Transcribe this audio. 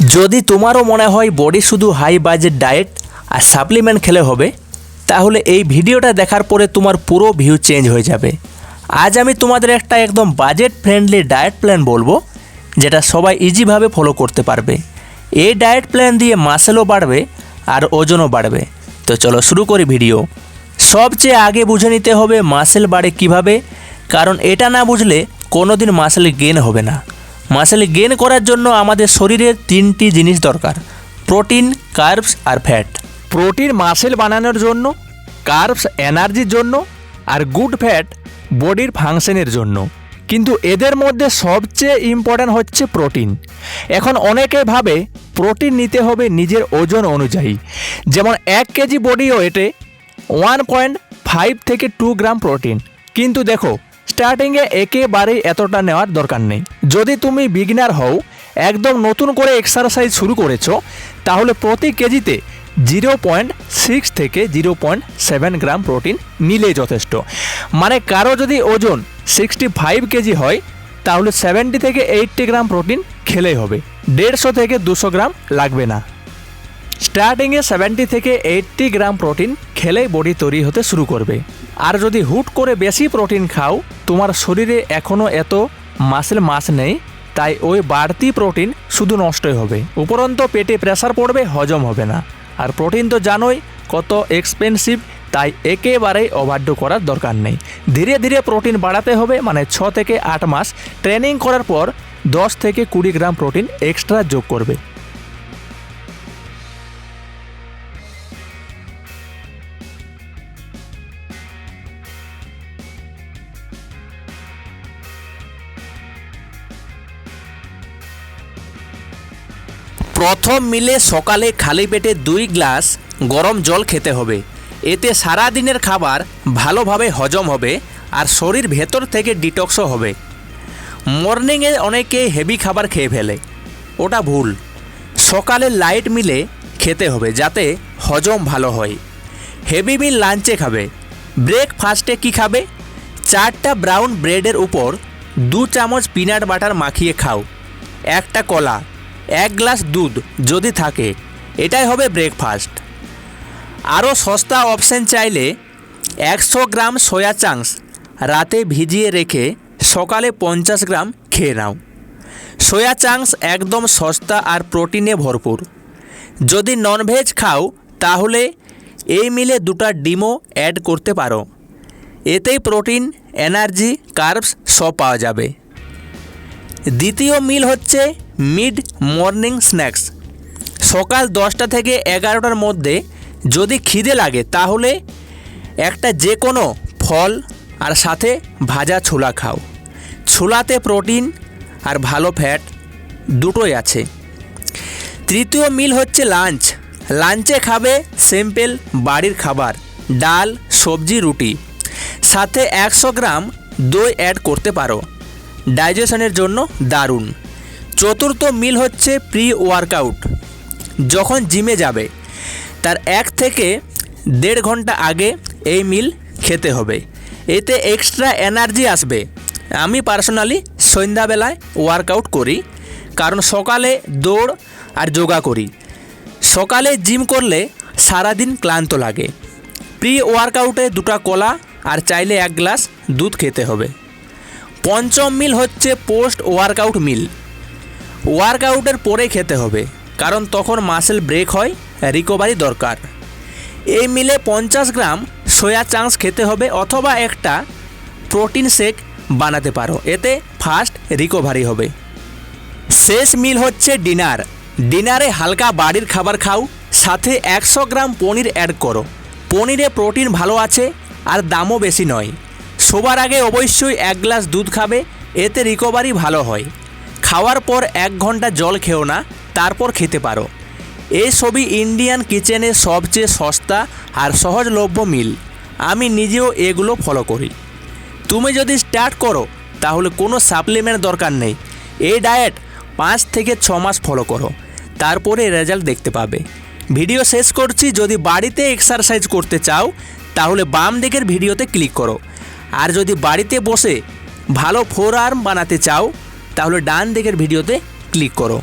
যদি তোমারও মনে হয় বডি শুধু হাই বাজেট ডায়েট আর সাপ্লিমেন্ট খেলে হবে, তাহলে এই ভিডিওটা দেখার পরে তোমার পুরো ভিউ চেঞ্জ হয়ে যাবে। আজ আমি তোমাদের একটা একদম বাজেট ফ্রেন্ডলি ডায়েট প্ল্যান বলব, যেটা সবাই ইজিভাবে ফলো করতে পারবে। এই ডায়েট প্ল্যান দিয়ে মাসেলও বাড়বে আর ওজনও বাড়বে। তো চলো শুরু করি ভিডিও সবচেয়ে আগে বুঝে নিতে হবে মাসেল বাড়ে কীভাবে, কারণ এটা না বুঝলে কোনো দিন মাসেল গেন হবে না। মাসেল গেন করার জন্য আমাদের শরীরের তিনটি জিনিস দরকার, প্রোটিন, কার্বস আর ফ্যাট প্রোটিন মাসেল বানানোর জন্য, কার্বস এনার্জির জন্য আর গুড ফ্যাট বডির ফাংশনের জন্য। কিন্তু এদের মধ্যে সবচেয়ে ইম্পর্ট্যান্ট হচ্ছে প্রোটিন। এখন অনেকে ভাবে প্রোটিন নিতে হবে নিজের ওজন অনুযায়ী। যেমন এক কেজি বডি ওয়েটে ওয়ান পয়েন্ট ফাইভ থেকে টু গ্রাম প্রোটিন কিন্তু দেখো স্টার্টিংয়ে একেবারেই এতটা নেওয়ার দরকার নেই। যদি তুমি বিগিনার হও, একদম নতুন করে এক্সারসাইজ শুরু করেছ, তাহলে প্রতি কেজিতে জিরো পয়েন্ট সিক্স থেকে zero point seven gram protein নিলেই যথেষ্ট। মানে কারও যদি ওজন সিক্সটি ফাইভ কেজি হয়, তাহলে সেভেন্টি থেকে এইটটি গ্রাম প্রোটিন খেলেই হবে। দেড়শো থেকে দুশো গ্রাম লাগবে না। স্টার্টিংয়ে সেভেন্টি থেকে এইট্টি গ্রাম প্রোটিন খেলেই বডি তৈরি হতে শুরু করবে। আর যদি হুট করে বেশি প্রোটিন খাও, তোমার শরীরে এখনও এত মাসেল মাস নেই, তাই ওই বাড়তি প্রোটিন শুধু নষ্টই হবে। উপরন্ত পেটে প্রেসার পড়বে, হজম হবে না। আর প্রোটিন তো জানোই, কত এক্সপেন্সিভ তাই একেবারেই ওভারডু করার দরকার নেই। ধীরে ধীরে প্রোটিন বাড়াতে হবে মানে ছ থেকে আট মাস। ট্রেনিং করার পর দশ থেকে কুড়ি গ্রাম প্রোটিন এক্সট্রা যোগ করবে। প্রথম মিলে সকালে খালি পেটে দুই গ্লাস গরম জল খেতে হবে। এতে সারা দিনের খাবার ভালোভাবে হজম হবে আর শরীর ভেতর থেকে ডিটক্সও হবে। মর্নিংয়ে অনেকে হেভি খাবার খেয়ে ফেলে। ওটা ভুল। সকালে লাইট মিলে খেতে হবে যাতে হজম ভালো হয়। হেভি মিল লাঞ্চে খাবে। ব্রেকফাস্টে কি খাবে? চারটা ব্রাউন ব্রেডের উপর দু চামচ পিনাট বাটার মাখিয়ে খাও। একটা কলা। এক গ্লাস দুধ যদি থাকে, এটাই হবে ব্রেকফাস্ট আরও সস্তা অপশান চাইলে একশো গ্রাম সয়া চাংস রাতে ভিজিয়ে রেখে সকালে পঞ্চাশ গ্রাম খেয়ে নাও। সয়া চাংস একদম সস্তা আর প্রোটিনে ভরপুর। যদি ননভেজ খাও, তাহলে এই মিলে দুটা ডিমও অ্যাড করতে পারো। এতেই প্রোটিন এনার্জি কার্বস সব পাওয়া যাবে। দ্বিতীয় মিল হচ্ছে মিড মর্নিং স্ন্যাক্স। সকাল দশটা থেকে এগারোটার মধ্যে যদি খিদে লাগে, তাহলে একটা যে কোনো ফল আর সাথে ভাজা ছোলা খাও। ছোলাতে প্রোটিন আর ভালো ফ্যাট দুটোই আছে। তৃতীয় মিল হচ্ছে লাঞ্চ। লাঞ্চে খাবে সিম্পল বাড়ির খাবার, ডাল, সবজি, রুটি। সাথে একশো গ্রাম দই অ্যাড করতে পারো। ডাইজেশনের জন্য দারুণ। চতুর্থ মিল হচ্ছে প্রি ওয়ার্কআউট যখন জিমে যাবে, তার এক থেকে দেড় ঘণ্টা আগে এই মিল খেতে হবে। এতে এক্সট্রা এনার্জি আসবে। আমি পার্সোনালি সন্ধ্যাবেলায় ওয়ার্কআউট করি, কারণ সকালে দৌড় আর যোগা করি। সকালে জিম করলে সারাদিন ক্লান্ত লাগে। প্রি ওয়ার্কআউটে দুটো কলা আর চাইলে এক গ্লাস দুধ খেতে হবে। পঞ্চম মিল হচ্ছে পোস্ট ওয়ার্কআউট মিল। ওয়ার্কআউটের পরে খেতে হবে, কারণ তখন মাসেল ব্রেক হয়, রিকভারি দরকার। এই মিলে পঞ্চাশ গ্রাম সয়া চাংস খেতে হবে অথবা একটা প্রোটিন শেক বানাতে পারো, এতে ফাস্ট রিকভারি হবে। শেষ মিল হচ্ছে ডিনার। ডিনারে হালকা বাড়ির খাবার খাও, সাথে একশো গ্রাম পনির অ্যাড করো। পনিরে প্রোটিন ভালো আছে, আর দামও বেশি নয়। শোবার আগে অবশ্যই এক গ্লাস দুধ খাবে, এতে রিকভারি ভালো হয়। খাওয়ার পর এক ঘণ্টা জল খেও না, তারপর খেতে পারো। এই সবই ইন্ডিয়ান কিচেনের সবচেয়ে সস্তা আর সহজলভ্য মিল। আমি নিজেও এগুলো ফলো করি। তুমি যদি স্টার্ট করো, তাহলে কোনো সাপ্লিমেন্ট দরকার নেই। এই ডায়েট পাঁচ থেকে ছ মাস ফলো করো। তারপরে রেজাল্ট দেখতে পাবে। ভিডিও শেষ করছি, যদি বাড়িতে এক্সারসাইজ করতে চাও, তাহলে বাম দিকের ভিডিওতে ক্লিক করো। আর যদি বাড়িতে বসে ভালো ফোর আর্ম বানাতে চাও তাহলে ডান দিকের ভিডিওতে ক্লিক করো।